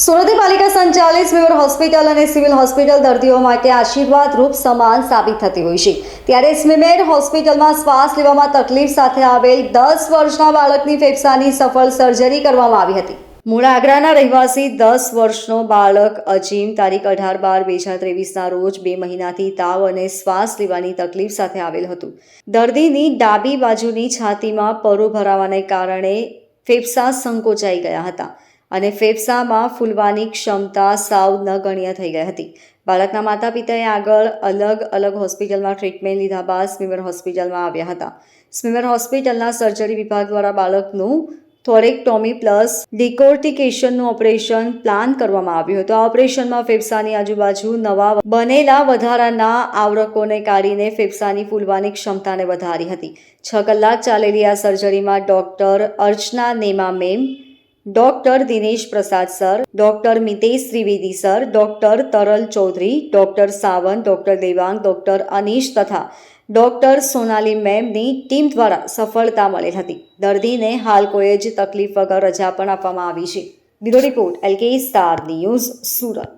સુરત પાલિકા સંચાલિત civil hospital અને સિવિલ હોસ્પિટલ દર્દીઓ માટે આશીર્વાદરૂપ સમાન સાબિત થતી હોય છે. ત્યારે સ્મિમેર હોસ્પિટલમાં શ્વાસ લેવામાં તકલીફ સાથે આવેલ દસ વર્ષના બાળકની ફેફસાની સફળ સર્જરી કરવામાં આવી હતી. મૂળ આગ્રાના રહેવાસી દસ વર્ષનો બાળક અજીમ તારીખ અઢાર બાર બે હજાર ત્રેવીસના રોજ બે મહિનાથી તાવ અને શ્વાસ લેવાની તકલીફ સાથે આવેલ હતું. દર્દીની ડાબી બાજુની છાતીમાં પરો ભરાવાને કારણે ફેફસા સંકોચાઈ ગયા હતા. અને ફેફસામાં ફૂલવાની ક્ષમતા સાવ નગણ્ય થઈ ગઈ હતી. બાળકના માતા પિતાએ આગળ અલગ અલગ હોસ્પિટલમાં ટ્રીટમેન્ટ લીધા બાદ સ્મીમેર હોસ્પિટલમાં આવ્યા હતા. સ્મીમેર હોસ્પિટલના સર્જરી વિભાગ દ્વારા બાળકનું થોરેક્ટોમી પ્લસ ડિકોર્ટિકેશનનું ઓપરેશન પ્લાન કરવામાં આવ્યું હતું. આ ઓપરેશનમાં ફેફસાની આજુબાજુ નવા બનેલા વધારાના આવરકોને કાઢીને ફેફસાની ફૂલવાની ક્ષમતાને વધારી હતી. છ કલાક ચાલેલી આ સર્જરીમાં doctor Archana Nema ma'am doctor Dinesh Prasad sir, doctor Mitesh Trivedi sir, doctor Taral Chaudhary, doctor Sawant, doctor Devang, doctor Anish તથા ડોક્ટર સોનાલી મેમની ટીમ દ્વારા સફળતા મળેલ હતી. દર્દીને હાલ કોઈ જ તકલીફ વગર રજા પણ આપવામાં આવી છે. Bureau report, LK star news, Surat.